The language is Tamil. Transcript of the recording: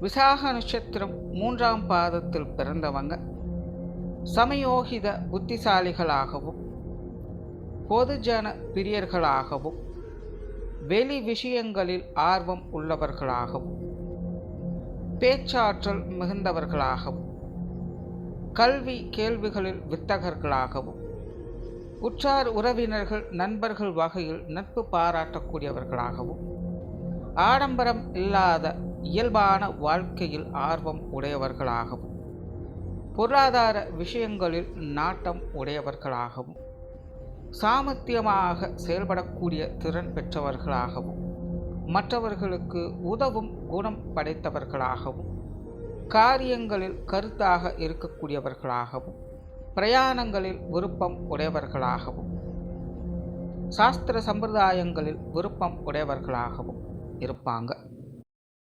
விசாக நட்சத்திரம் மூன்றாம் பாதத்தில் பிறந்தவங்க. சமயோகித புத்திசாலிகளாகவும் பொதுஜன பிரியர்களாகவும் வெளி விஷயங்களில் ஆர்வம் உள்ளவர்களாகவும் பேச்சாற்றல் மிகுந்தவர்களாகவும் கல்வி கேள்விகளில் வித்தகர்களாகவும் உற்றார் உறவினர்கள் நண்பர்கள் வகையில் நட்பு பாராட்டக்கூடியவர்களாகவும் ஆடம்பரம் இல்லாத இயல்பான வாழ்க்கையில் ஆர்வம் உடையவர்களாகவும் பொருளாதார விஷயங்களில் நாட்டம் உடையவர்களாகவும் சாமர்த்தியமாக செயல்படக்கூடிய திறன் பெற்றவர்களாகவும் மற்றவர்களுக்கு உதவும் குணம் படைத்தவர்களாகவும் காரியங்களில் கருத்தாக இருக்கக்கூடியவர்களாகவும் பிரயாணங்களில் விருப்பம் உடையவர்களாகவும் சாஸ்திர சம்பிரதாயங்களில் விருப்பம் உடையவர்களாகவும் இருப்பாங்க.